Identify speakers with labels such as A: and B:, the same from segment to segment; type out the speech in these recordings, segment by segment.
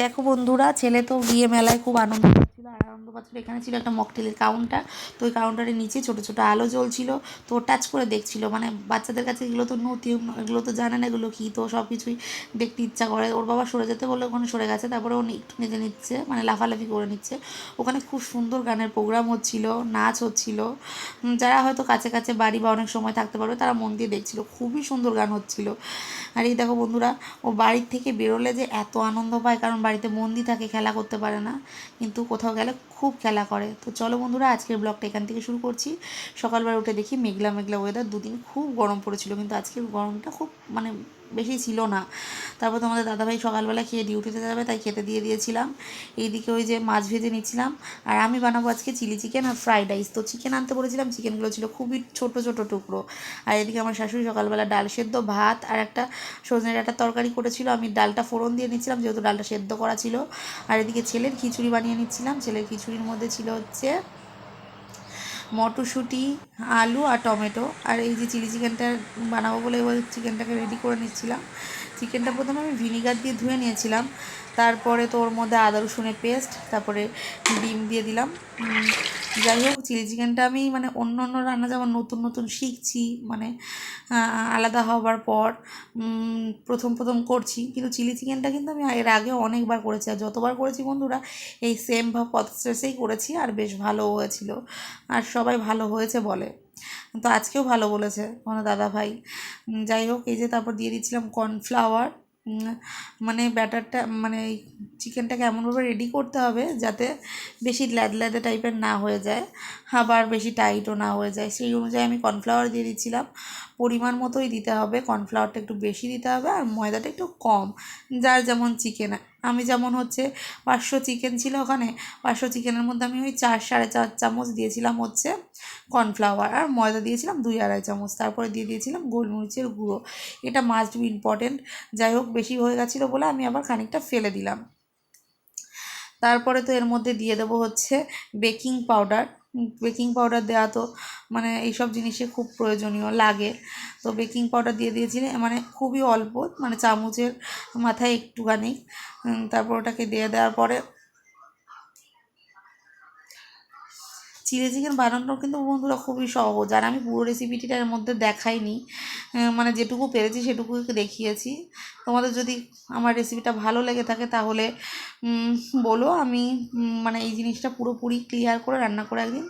A: দেখো বন্ধুরা, ছেলে তো গিয়ে মেলায় খুব আনন্দ পাচ্ছিল আর আনন্দ এখানে ছিল একটা মকটেলের কাউন্টার তো ওই কাউন্টারের নিচে ছোটো ছোটো আলো জ্বলছিল, তো টাচ করে দেখছিল। মানে বাচ্চাদের কাছে এগুলো তো নতুন এগুলো তো জানে না এগুলো কী, তো সব কিছুই দেখতে ইচ্ছা করে। ওর বাবা সরে যেতে বললে ওখানে সরে গেছে, তারপরে ও একটু নিজে নিচ্ছে মানে লাফালাফি করে নিচ্ছে। ওখানে খুব সুন্দর গানের প্রোগ্রাম হচ্ছিল, নাচ হচ্ছিল। যারা হয়তো কাছে কাছে বাড়ি বা অনেক সময় থাকতে পারবে, তারা মন দিয়ে দেখছিল। খুবই সুন্দর গান হচ্ছিল। আর এই দেখো বন্ধুরা, ও বাড়ির থেকে বেরোলে যে এত আনন্দ পায়, কারণ বাড়িতে বন্দি থাকে, খেলা করতে পারে না। কিন্তু কোথাও গেলে খুব খেলা করে। তো চলো বন্ধুরা, আজকের ব্লগটা এখান থেকে শুরু করছি। সকালবেলা উঠে দেখি মেঘলা মেঘলা ওয়েদার দুদিন খুব গরম পড়েছিল, কিন্তু আজকের গরমটা খুব মানে বেশি ছিল না। তারপর তোমাদের দাদাভাই সকালবেলা খেয়ে ডিউটিতে যাবে, তাই খেতে দিয়ে দিয়েছিলাম। এইদিকে ওই যে মাছ ভেজে নিচ্ছিলাম। আর আমি বানাবো আজকে চিলি চিকেন আর ফ্রাইড রাইস তো চিকেন আনতে বলেছিলাম চিকেনগুলো ছিল খুবই ছোট ছোট টুকরো। আর এদিকে আমার শাশুড়ি সকালবেলা ডাল সেদ্ধ ভাত আর একটা সজনে ডাঁটার তরকারি করেছিল। আমি ডালটা ফোড়ন দিয়ে নিচ্ছিলাম, যেহেতু ডালটা সেদ্ধ করা ছিল। আর এদিকে ছেলের খিচুড়ি বানিয়ে নিচ্ছিলাম। ছেলের খিচুড়ির মধ্যে ছিল হচ্ছে মটরশুঁটি, আলু আর টমেটো। আর এই যে চিলি চিকেনটা বানাবো বলে এবার চিকেনটাকে রেডি করে নিচ্ছিলাম। চিকেনটা প্রথমে আমি ভিনিগার দিয়ে ধুয়ে নিয়েছিলাম। তারপরে তো ওর মধ্যে আদা, রসুনের পেস্ট তারপরে ডিম দিয়ে দিলাম। যাই হোক, চিলি চিকেনটা আমি মানে অন্য অন্য রান্না যেমন নতুন নতুন শিখছি মানে আলাদা হবার পর প্রথম প্রথম করছি। কিন্তু চিলি চিকেনটা কিন্তু আমি এর আগে অনেকবার করেছি আর যতবার করেছি বন্ধুরা, এই সেম ভাব প্রসেসেই করেছি আর বেশ ভালো হয়েছিল। আর সবাই ভালো হয়েছে বলে। তো আজকেও ভালো বলেছে আমার দাদা ভাই। যাই হোক, এই যে তারপর দিয়ে দিচ্ছিলাম কর্নফ্লাওয়ার মানে ব্যাটারটা মানে এই চিকেনটাকে এমনভাবে রেডি করতে হবে যাতে বেশি ল্যাদ ল্যাদে টাইপের না হয়ে যায়, আবার বেশি টাইটও না হয়ে যায়। সেই অনুযায়ী আমি কর্নফ্লাওয়ার দিয়ে দিচ্ছিলাম। পরিমাণ মতোই দিতে হবে কর্নফ্লাওয়ারটা একটু বেশি দিতে হবে আর ময়দাটা একটু কম। যার যেমন চিকেন, আমি যেমন হচ্ছে পাঁচশো চিকেন ছিল ওখানে, পাঁচশো চিকেনের মধ্যে আমি ওই চার, সাড়ে চার চামচ দিয়েছিলাম হচ্ছে কর্নফ্লাওয়ার আর ময়দা দিয়েছিলাম দুই আড়াই চামচ। তারপরে দিয়ে দিয়েছিলাম গোলমরিচের গুঁড়ো। এটা মাস্ট বি ইম্পর্টেন্ট যাই হোক, বেশি হয়ে গেছিল বলে আমি আবার খানিকটা ফেলে দিলাম। তারপরে তো এর মধ্যে দিয়ে দেবো হচ্ছে বেকিং পাউডার বেকিং পাউডার দেওয়া তো মানে এইসব জিনিসে খুব প্রয়োজনীয়, লাগে। তো বেকিং পাউডার দিয়ে দিয়েছিলে মানে খুবই অল্প মানে চামচের মাথায় একটুখানি। তারপর ওটাকে দিয়ে দেওয়ার পরে চিলি চিকেন বানানোর কিন্তু বন্ধুরা খুবই সহজ। আর আমি পুরো রেসিপিটিটার মধ্যে দেখাইনি। মানে যেটুকু পেরেছি সেটুকু দেখিয়েছি। তোমাদের যদি আমার রেসিপিটা ভালো লেগে থাকে তাহলে বলো আমি মানে এই জিনিসটা পুরোপুরি ক্লিয়ার করে রান্না করে একদিন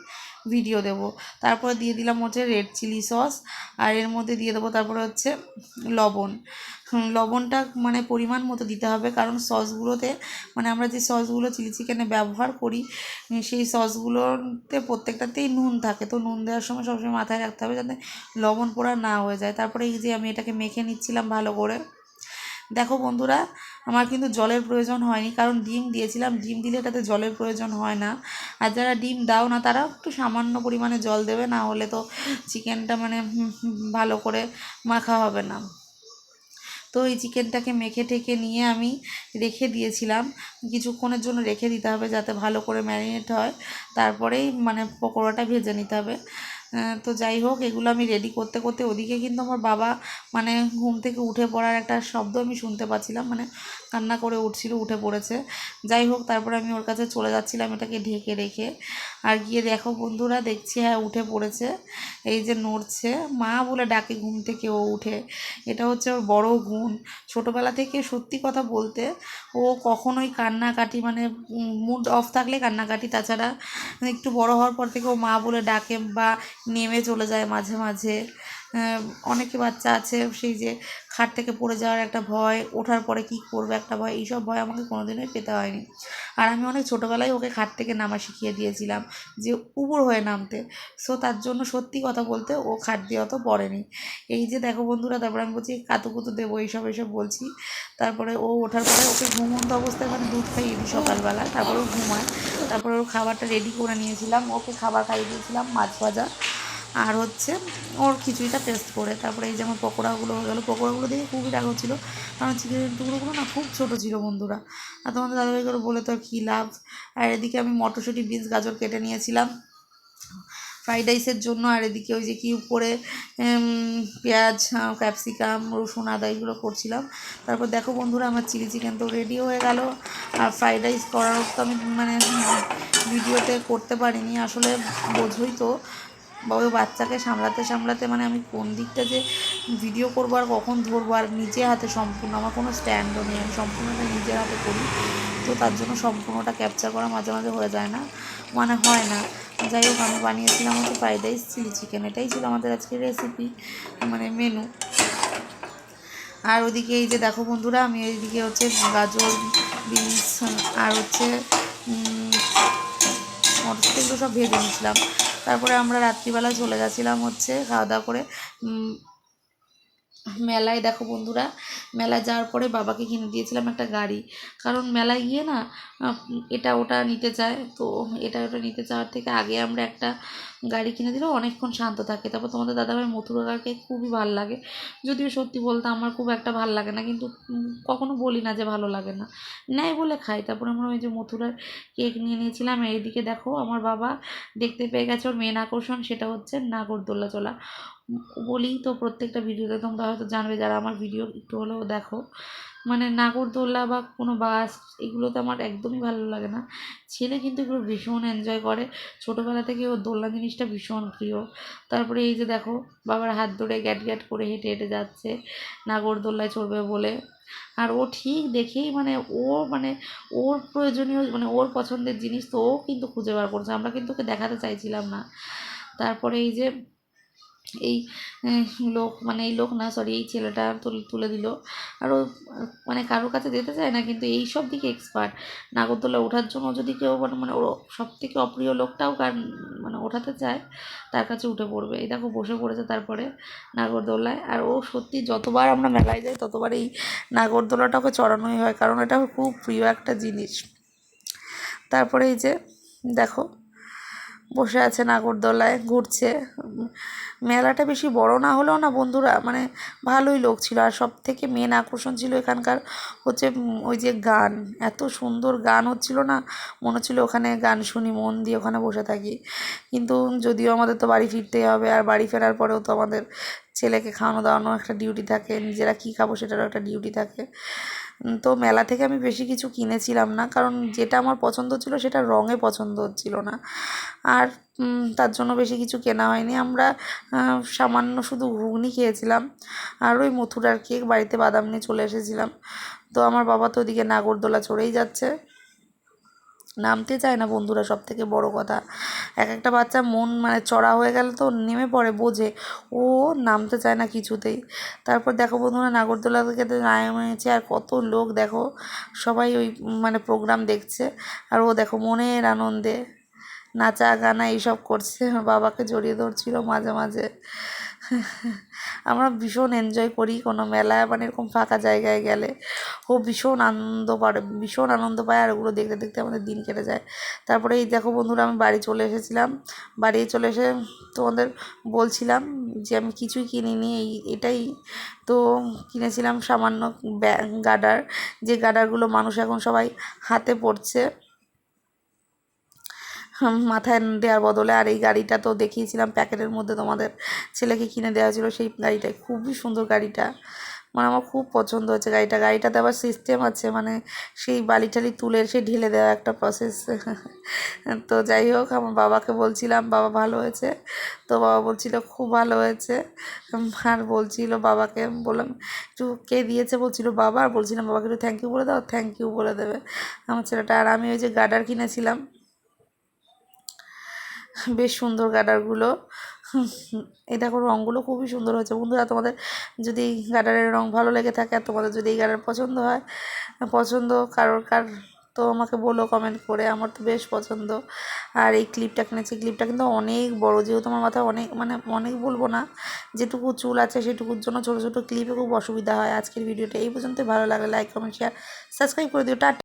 A: ভিডিও দেব। তারপরে দিয়ে দিলাম হচ্ছে রেড চিলি সস আর এর মধ্যে দিয়ে দেবো তারপরে হচ্ছে লবণ। লবণটা মানে পরিমাণ মতো দিতে হবে, কারণ সসগুলোতে মানে আমরা যে সসগুলো চিলি চিকেনে ব্যবহার করি সেই সসগুলোতে প্রত্যেকটাতেই নুন থাকে। তো নুন দেওয়ার সময় সবসময় মাথায় রাখতে হবে যাতে লবণ পোড়া না হয়ে যায়। তারপরে এই যে আমি এটাকে মেখে নিচ্ছিলাম ভালো করে। দেখো বন্ধুরা, আমার কিন্তু জলের প্রয়োজন হয়নি, কারণ ডিম দিয়েছিলাম, ডিম দিলে এটাতে জলের প্রয়োজন হয় না। আর যারা ডিম দাও না তারা একটু সামান্য পরিমাণে জল দেবে, না হলে তো চিকেনটা মানে ভালো করে মাখা হবে না। তো এই চিকেনটাকে মেখে টেকে নিয়ে আমি রেখে দিয়েছিলাম। কিছুক্ষণের জন্য রেখে দিতে হবে যাতে ভালো করে ম্যারিনেট হয়। তারপরেই মানে পকোড়াটা ভেজে নিতে হবে। তো যাই হোক, এগুলো আমি রেডি করতে করতে ওদিকে কিন্তু আমার বাবা মানে ঘুম থেকে উঠে পড়ার একটা শব্দ আমি শুনতে পাচ্ছিলাম মানে কান্না করে উঠছিল, উঠে পড়েছে। যাই হোক, তারপরে আমি ওর কাছে চলে যাচ্ছিলাম, এটাকে ঢেকে রেখে। আর গিয়ে দেখো বন্ধুরা, দেখছি হ্যাঁ উঠে পড়েছে, এই যে নড়ছে। মা বলে ডাকে ঘুম থেকে ও উঠে। এটা হচ্ছে ওর বড় গুণ। ছোটোবেলা থেকে সত্যি কথা বলতে ও কখনোই কান্নাকাটি মানে মুড অফ থাকলে কান্নাকাটি। তাছাড়া একটু বড় হওয়ার পর থেকে ও মা বলে ডাকে বা নেমে চলে যায় মাঝে মাঝে। অনেকে বাচ্চা আছে, সেই যে খাট থেকে পড়ে যাওয়ার একটা ভয়, ওঠার পরে কী করবে একটা ভয়, এইসব ভয় আমাকে কোনোদিনই পেতে হয়নি। আর আমি অনেক ছোটোবেলায় ওকে খাট থেকে নামা শিখিয়ে দিয়েছিলাম যে উপর হয়ে নামতে। সো তার জন্য সত্যি কথা বলতে ও খাট দিয়ে অত পড়েনি। এই যে দেখো বন্ধুরা, তারপরে আমি বলছি, কাতু কুতু দেবো, এইসব এইসব বলছি। তারপরে ও ওঠার পরে ওকে ঘুমন্ত অবস্থায় মানে দুধ খাইয়ে দিই সকালবেলা, তারপরে ও ঘুমায়। তারপরে ওর খাবারটা রেডি করে নিয়েছিলাম। ওকে খাবার খাইয়ে দিয়েছিলাম মাছ ভাজা। আর হচ্ছে ওর খিচুড়িটা টেস্ট করে, তারপরে এই যেমন পকোড়াগুলো হয়ে গেলো। পকোড়াগুলো দেখে খুবই রাগ হচ্ছিল, কারণ চিকেনের টুকরোগুলো না খুব ছোটো ছিল বন্ধুরা। আর তোমাদের দাদাভাইগুলো বলে তো কী লাভ? আর এদিকে আমি মটরশুঁটি, বিনস, গাজর কেটে নিয়েছিলাম। ফ্রাইড রাইসের জন্য, আর এদিকে ওই যে কিউব করে পেঁয়াজ, ক্যাপসিকাম, রসুন, আদা এগুলো করছিলাম। তারপর দেখো বন্ধুরা আমার চিলি চিকেন তো রেডি হয়ে গেল। আর ফ্রাইড রাইস করার তো আমি মানে ভিডিওতে করতে পারিনি, আসলে বোঝোই তো। ওই বাচ্চাকে সামলাতে সামলাতে মানে আমি কোন দিকটা যে ভিডিও করব আর কখন ধরবো আর নিজে হাতে সম্পূর্ণ, আমার কোনো স্ট্যান্ডও নেই, আমি সম্পূর্ণটা নিজের হাতে করি। তো তার জন্য সম্পূর্ণটা ক্যাপচার করা মাঝে মাঝে হয়ে যায় না মানে হয় না। যাই হোক, আমি বানিয়েছিলাম হচ্ছে ফ্রাইড রাইস চিলি চিকেন এটাই ছিল আমাদের আজকের রেসিপি মানে মেনু আর ওদিকে এই যে দেখো বন্ধুরা, আমি এইদিকে হচ্ছে গাজর, বিনস, আর হচ্ছে মটরশুঁটি এগুলো সব ভেজে নিয়েছিলাম। তারপরে আমরা রাত্রিবেলা চলে গেছিলাম হচ্ছে খাওয়া দাওয়া করে মেলায় দেখো বন্ধুরা, মেলায় যাওয়ার পরে বাবাকে কিনে দিয়েছিলাম একটা গাড়ি। কারণ মেলায় গিয়ে না এটা ওটা নিতে চায় তো এটা ওটা নিতে চাওয়ার থেকে আগে আমরা একটা গাড়ি কিনে দিলেও অনেকক্ষণ শান্ত থাকে। তারপর তোমাদের দাদাভাই মথুরাকে খুবই ভালো লাগে। যদিও সত্যি বলতে আমার খুব একটা ভালো লাগে না, কিন্তু কখনো বলি না যে ভালো লাগে না। নেয় বলে খাই তারপরে আমরা ওই যে মথুরার কেক নিয়ে নিয়েছিলাম। এইদিকে দেখো আমার বাবা দেখতে পেয়ে গেছে ওর মেন আকর্ষণ, সেটা হচ্ছে নাগরদোল্লা চলা। বলি তো প্রত্যেকটা ভিডিওতে তোমরা হয়তো জানবে যারা আমার ভিডিও একটু হলেও দেখো। মানে নাগরদোল্লা বা কোনো বাস এগুলোতে আমার একদমই ভালো লাগে না। ছেলে কিন্তু এগুলো ভীষণ এনজয় করে। ছোটোবেলা থেকে ওর দোলনা জিনিসটা ভীষণ প্রিয়। তারপরে এই যে দেখো, বাবার হাত ধরে গ্যাট গ্যাট করে হেঁটে হেঁটে যাচ্ছে নাগরদোল্লায় চড়বে বলে। আর ও ঠিক দেখেই মানে ও মানে ওর প্রয়োজনীয় মানে ওর পছন্দের জিনিস তো ও কিন্তু খুঁজে বার করছে। আমরা কিন্তু ওকে দেখাতে চাইছিলাম না। তারপরে এই যে এই লোক মানে এই লোক না সরি এই ছেলেটা তুলে দিল। আর ও মানে কারোর কাছে যেতে চায় না, কিন্তু এই সব দিকে এক্সপার্ট নাগরদোলা ওঠার জন্য যদি কেউ মানে মানে ওর সব থেকে অপ্রিয় লোকটাও কার মানে ওঠাতে চায়, তার কাছে উঠে পড়বে। এই দেখো, বসে পড়েছে তারপরে নাগরদোলায়। আর ও সত্যি যতবার আমরা মেলায় যাই, ততবার এই নাগরদোলাটা ওকে চড়ানোই হয়, কারণ এটা খুব প্রিয় একটা জিনিস। তারপরে এই যে, দেখো, বসে আছে নাগরদোলায়, ঘুরছে। মেলাটা বেশি বড় না হলেও না বন্ধুরা মানে ভালোই লোক ছিল। আর সব থেকে মেন আকর্ষণ ছিল এখানকার হচ্ছে ওই যে গান। এত সুন্দর গান হচ্ছিল না, মনে হচ্ছিল ওখানে গান শুনি, মন দিয়ে ওখানে বসে থাকি। কিন্তু যদিও আমাদের তো বাড়ি ফিরতেই হবে, আর বাড়ি ফেরার পরেও তো আমাদের ছেলেকে খাওয়ানো দাওয়ানো একটা ডিউটি থাকে, নিজেরা কী খাব সেটারও একটা ডিউটি থাকে। তো মেলা থেকে আমি বেশি কিছু কিনেছিলাম না, কারণ যেটা আমার পছন্দ ছিল সেটা রঙে পছন্দ হচ্ছিল না। আর তার জন্য বেশি কিছু কেনা হয়নি। আমরা সামান্য শুধু ঘুগনি খেয়েছিলাম আর ওই মথুরার কেক, বাড়িতে বাদাম নিয়ে চলে এসেছিলাম। তো আমার বাবা তো ওদিকে নাগরদোলা চড়েই যাচ্ছে। নামতে চায় না বন্ধুরা সব থেকে বড় কথা। এক একটা বাচ্চা মন মানে চড়া হয়ে গেলে তো নেমে পড়ে, বোঝে। ও নামতে চায় না কিছুতেই। তারপর দেখো বন্ধুরা, নাগরদোলা থেকে নেমেছে আর কত লোক দেখো। সবাই ওই মানে প্রোগ্রাম দেখছে। আর ও দেখো মনের আনন্দে নাচা, গানা এইসব করছে। বাবাকে জড়িয়ে ধরছিল মাঝে মাঝে। আমরা ভীষণ এনজয় করি কোনো মেলায় মানে এরকম ফাঁকা জায়গায় গেলে। ও ভীষণ আনন্দ পায় ভীষণ আনন্দ পায় আর ওগুলো দেখতে দেখতে আমাদের দিন কেটে যায়। তারপরে এই দেখো বন্ধুরা, আমি বাড়ি চলে এসেছিলাম। বাড়ি চলে এসে তোমাদের বলছিলাম যে আমি কিছুই কিনিনি, এই, এটাই তো কিনেছিলাম সামান্য গার্ডার যে গার্ডারগুলো মানুষ এখন সবাই হাতে পড়ছে মাথায় দেওয়ার বদলে আর এই গাড়িটা তো দেখিয়েছিলাম প্যাকেটের মধ্যে তোমাদের ছেলেকে কিনে দেওয়া ছিল, সেই গাড়িটাই খুবই সুন্দর গাড়িটা। মানে আমার খুব পছন্দ হয়েছে গাড়িটা। গাড়িটাতে আবার সিস্টেম আছে মানে সেই বালি টালি তুলে সে ঢেলে দেওয়া একটা প্রসেস তো যাই হোক, আমার বাবাকে বলছিলাম, বাবা ভালো হয়েছে? তো বাবা বলছিল, খুব ভালো হয়েছে। আর বলছিল বাবাকে, বললাম, একটু কে দিয়েছে? বলছিল বাবা। আর বলছিলাম বাবাকে, একটু থ্যাংক ইউ বলে দাও থ্যাংক ইউ বলে দেবে। আমার ছেলেটা, আর আমি ওই যে গার্ডার কিনেছিলাম বেশ সুন্দর গার্ডারগুলো এই দেখো রঙগুলো খুবই সুন্দর হয়েছে। বন্ধুরা, তোমাদের যদি গার্ডারের রঙ ভালো লেগে থাকে আর তোমাদের যদি এই গার্ডার পছন্দ হয়, পছন্দ কারোর কার, তো আমাকে বলো কমেন্ট করে। আমার তো বেশ পছন্দ। আর এই ক্লিপটা কিনেছি ক্লিপটা কিন্তু অনেক বড়। যেহেতু আমার মাথায় অনেক মানে অনেক বলব না, যেটুকু চুল আছে সেটুকুর জন্য ছোটো ছোটো ক্লিপে খুব অসুবিধা হয়। আজকের ভিডিওটা এই পর্যন্ত ভালো লাগলে লাইক কমেন্ট শেয়ার সাবস্ক্রাইব করে দিও। টাটা